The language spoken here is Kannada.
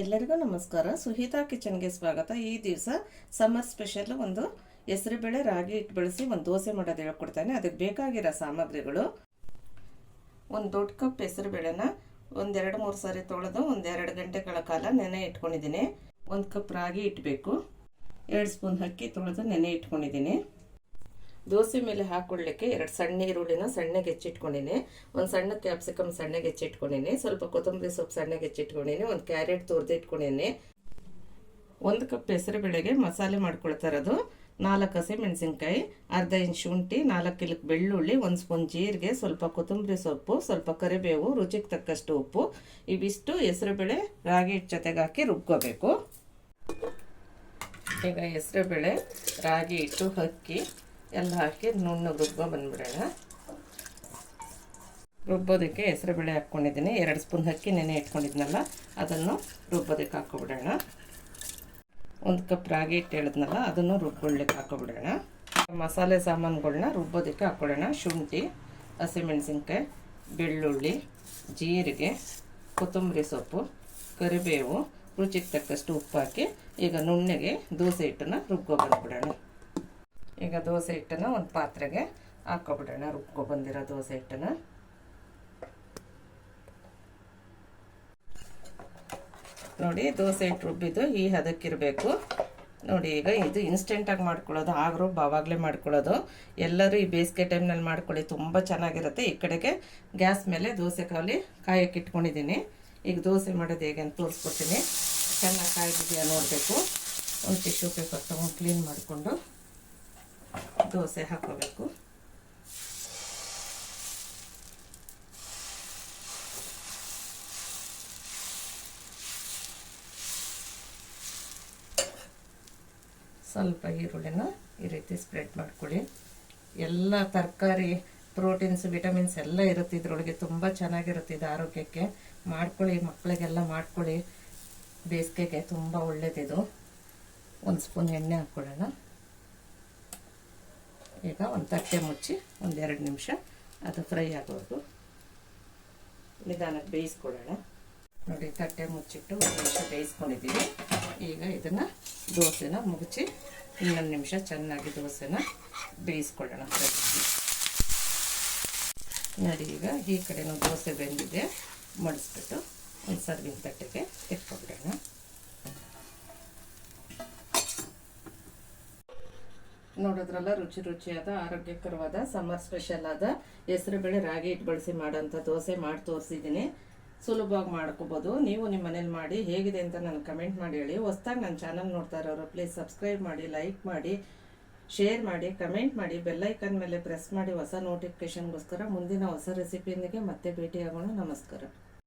ಎಲ್ಲರಿಗೂ ನಮಸ್ಕಾರ. ಸುಹಿತಾ ಕಿಚನ್ಗೆ ಸ್ವಾಗತ. ಈ ದಿವಸ ಸಮ್ಮರ್ ಸ್ಪೆಷಲ್ ಒಂದು ಹೆಸರುಬೇಳೆ ರಾಗಿ ಹಿಟ್ಟು ಬಳಸಿ ಒಂದು ದೋಸೆ ಮಾಡೋದು ಹೇಳ್ಕೊಡ್ತಾನೆ. ಅದಕ್ಕೆ ಬೇಕಾಗಿರೋ ಸಾಮಗ್ರಿಗಳು. ಒಂದು ದೊಡ್ಡ ಕಪ್ ಹೆಸರುಬೇಳೆನ ಒಂದೆರಡು ಮೂರು ಸಾರಿ ತೊಳೆದು ಒಂದೆರಡು ಗಂಟೆಗಳ ಕಾಲ ನೆನೆ ಇಟ್ಕೊಂಡಿದ್ದೀನಿ. ಒಂದು ಕಪ್ ರಾಗಿ ಇಟ್ಬೇಕು ಎರಡು ಸ್ಪೂನ್ ಅಕ್ಕಿ ತೊಳೆದು ನೆನೆ ಇಟ್ಕೊಂಡಿದ್ದೀನಿ. ದೋಸೆ ಮೇಲೆ ಹಾಕ್ಕೊಳ್ಳಿಕ್ಕೆ ಎರಡು ಸಣ್ಣ ಈರುಳ್ಳಿನ ಸಣ್ಣಗೆ ಹೆಚ್ಚಿಟ್ಕೊಂಡಿನಿ. ಒಂದು ಸಣ್ಣ ಕ್ಯಾಪ್ಸಿಕಮ್ ಸಣ್ಣಗೆ ಹೆಚ್ಚಿಟ್ಕೊಂಡಿನಿ. ಸ್ವಲ್ಪ ಕೊತ್ತಂಬರಿ ಸೊಪ್ಪು ಸಣ್ಣಗೆ ಹೆಚ್ಚಿಟ್ಕೊಂಡಿನಿ. ಒಂದು ಕ್ಯಾರೆಟ್ ತುರಿದಿಟ್ಕೊಂಡಿನಿ ಒಂದು ಕಪ್ ಹೆಸರು ಬೇಳೆಗೆ ಮಸಾಲೆ ಮಾಡ್ಕೊಳ್ತಾ ಇರೋದು. ನಾಲ್ಕು ಹಸಿ ಮೆಣಸಿನ್ಕಾಯಿ, ಅರ್ಧ ಇಂಚ್ ಶುಂಠಿ, ನಾಲ್ಕು ಕಿಲಕ್ ಬೆಳ್ಳುಳ್ಳಿ, ಒಂದು ಸ್ಪೂನ್ ಜೀರಿಗೆ, ಸ್ವಲ್ಪ ಕೊತ್ತಂಬರಿ ಸೊಪ್ಪು, ಸ್ವಲ್ಪ ಕರಿಬೇವು, ರುಚಿಗೆ ತಕ್ಕಷ್ಟು ಉಪ್ಪು. ಇವಿಷ್ಟು ಹೆಸರುಬೇಳೆ ರಾಗಿ ಹಿಟ್ಟು ಜೊತೆಗೆ ಹಾಕಿ ರುಬ್ಕೋಬೇಕು. ಈಗ ಹೆಸರುಬೇಳೆ ರಾಗಿ ಹಿಟ್ಟು ಅಕ್ಕಿ ಎಲ್ಲ ಹಾಕಿ ನುಣ್ಣು ರುಬ್ಬ ಬಂದ್ಬಿಡೋಣ. ರುಬ್ಬೋದಕ್ಕೆ ಹೆಸರುಬೇಳೆ ಹಾಕ್ಕೊಂಡಿದ್ದೀನಿ. ಎರಡು ಸ್ಪೂನ್ ಅಕ್ಕಿ ನೆನೆ ಇಟ್ಕೊಂಡಿದ್ನಲ್ಲ, ಅದನ್ನು ರುಬ್ಬೋದಕ್ಕೆ ಹಾಕ್ಕೊಬಿಡೋಣ. ಒಂದು ಕಪ್ ರಾಗಿ ಹಿಟ್ಟು ಹೇಳಿದ್ನಲ್ಲ, ಅದನ್ನು ರುಬ್ಕೊಳ್ಳಿಕ್ಕೆ ಹಾಕ್ಕೊಬಿಡೋಣ. ಮಸಾಲೆ ಸಾಮಾನುಗಳನ್ನ ರುಬ್ಬೋದಕ್ಕೆ ಹಾಕ್ಕೊಳ್ಳೋಣ ಶುಂಠಿ, ಹಸಿಮೆಣಸಿನ್ಕಾಯಿ, ಬೆಳ್ಳುಳ್ಳಿ, ಜೀರಿಗೆ, ಕೊತ್ತಂಬರಿ ಸೊಪ್ಪು, ಕರಿಬೇವು, ರುಚಿಗೆ ತಕ್ಕಷ್ಟು ಉಪ್ಪು ಹಾಕಿ ಈಗ ನುಣ್ಣಗೆ ದೋಸೆ ಹಿಟ್ಟನ್ನು ರುಬ್ಕೊ ಬಂದ್ಬಿಡೋಣ. ಈಗ ದೋಸೆ ಹಿಟ್ಟನ್ನು ಒಂದು ಪಾತ್ರೆಗೆ ಹಾಕ್ಕೊಬಿಡೋಣ ರುಬ್ಕೊ ಬಂದಿರೋ ದೋಸೆ ಹಿಟ್ಟನ್ನು. ನೋಡಿ, ದೋಸೆ ಹಿಟ್ಟು ರುಬ್ಬಿದ್ದು ಈ ಹದಕ್ಕಿರಬೇಕು ನೋಡಿ, ಈಗ ಇದು ಇನ್ಸ್ಟೆಂಟಾಗಿ ಮಾಡ್ಕೊಳ್ಳೋದು ಆಗ್ರೂ ಆವಾಗಲೇ ಮಾಡ್ಕೊಳ್ಳೋದು. ಎಲ್ಲರೂ ಈ ಬೇಸಿಗೆ ಟೈಮ್ನಲ್ಲಿ ಮಾಡ್ಕೊಳ್ಳಿ, ತುಂಬ ಚೆನ್ನಾಗಿರುತ್ತೆ. ಈ ಕಡೆಗೆ ಗ್ಯಾಸ್ ಮೇಲೆ ದೋಸೆ ಕಾವಲಿ ಕಾಯಕ್ಕೆ ಇಟ್ಕೊಂಡಿದ್ದೀನಿ. ಈಗ ದೋಸೆ ಮಾಡೋದು ಹೇಗೆ ಅಂತ ತೋರಿಸ್ಕೊಡ್ತೀನಿ. ಚೆನ್ನಾಗಿ ಕಾಯ್ದಿದೆಯಾ ನೋಡಬೇಕು. ಒಂದು ಟಿಶ್ಯೂ ಪೇಪರ್ ತೊಗೊಂಡು ಕ್ಲೀನ್ ಮಾಡಿಕೊಂಡು. ದೋಸೆ ಹಾಕೋಬೇಕು ಸ್ವಲ್ಪ ಈರುಳ್ಳಿನ ಈ ರೀತಿ ಸ್ಪ್ರೆಡ್ ಮಾಡ್ಕೊಳ್ಳಿ ಎಲ್ಲ ತರಕಾರಿ ಪ್ರೋಟೀನ್ಸ್ ವಿಟಮಿನ್ಸ್ ಎಲ್ಲ ಇರುತ್ತೆ ಇದರೊಳಗೆ ತುಂಬ ಚೆನ್ನಾಗಿರುತ್ತೆ ಇದು ಆರೋಗ್ಯಕ್ಕೆ ಮಾಡ್ಕೊಳ್ಳಿ ಮಕ್ಕಳಿಗೆಲ್ಲ ಮಾಡ್ಕೊಳ್ಳಿ ಬೇಸಿಗೆಗೆ ತುಂಬ ಒಳ್ಳೇದಿದು ಒಂದು ಸ್ಪೂನ್ ಎಣ್ಣೆ ಹಾಕ್ಕೊಳ್ಳೋಣ ಈಗ ಒಂದು ತಟ್ಟೆ ಮುಚ್ಚಿ ಒಂದೆರಡು ನಿಮಿಷ ಅದು ಫ್ರೈ ಆಗೋದು. ನಿಧಾನಕ್ಕೆ ಬೇಯಿಸ್ಕೊಡೋಣ. ನೋಡಿ, ತಟ್ಟೆ ಮುಚ್ಚಿಟ್ಟು ಒಂದು ನಿಮಿಷ ಬೇಯಿಸ್ಕೊಂಡಿದ್ದೀವಿ. ಈಗ ಇದನ್ನು ದೋಸೆನ ಮುಗಿಸಿ ಇನ್ನೊಂದು ನಿಮಿಷ ಚೆನ್ನಾಗಿ ದೋಸೆನ ಬೇಯಿಸ್ಕೊಳ್ಳೋಣ ನೋಡಿ, ಈಗ ಈ ಕಡೆನೂ ದೋಸೆ ಬೆಂದಿದೆ. ಮಡಿಸ್ಬಿಟ್ಟು ಒಂದು ಸರ್ವಿಂಗ್ ತಟ್ಟೆಗೆ ಎತ್ಕೊಬಿಡೋಣ. ನೋಡಿದ್ರಲ್ಲ ರುಚಿ ರುಚಿಯಾದ, ಆರೋಗ್ಯಕರವಾದ ಸಮ್ಮರ್ ಸ್ಪೆಷಲ್ ಆದ ಹೆಸರುಬೇಳೆ ರಾಗಿ ಹಿಟ್ಟು ಬಳಸಿ ಮಾಡೋಂಥ ದೋಸೆ ಮಾಡಿ ತೋರಿಸಿದ್ದೀನಿ. ಸುಲಭವಾಗಿ ಮಾಡ್ಕೋಬೋದು. ನೀವು ನಿಮ್ಮ ಮನೇಲಿ ಮಾಡಿ ಹೇಗಿದೆ ಅಂತ ನನಗೆ ಕಮೆಂಟ್ ಮಾಡಿ ಹೇಳಿ. ಹೊಸ್ದಾಗಿ ನನ್ನ ಚಾನಲ್ ನೋಡ್ತಾ ಇರೋರು ಪ್ಲೀಸ್ ಸಬ್ಸ್ಕ್ರೈಬ್ ಮಾಡಿ ಲೈಕ್ ಮಾಡಿ ಶೇರ್ ಮಾಡಿ ಕಮೆಂಟ್ ಮಾಡಿ ಬೆಲ್ಲೈಕನ್ ಮೇಲೆ ಪ್ರೆಸ್ ಮಾಡಿ ಹೊಸ ನೋಟಿಫಿಕೇಷನ್ಗೋಸ್ಕರ ಮುಂದಿನ ಹೊಸ ರೆಸಿಪಿಯೊಂದಿಗೆ ಮತ್ತೆ ಭೇಟಿಯಾಗೋಣ. ನಮಸ್ಕಾರ.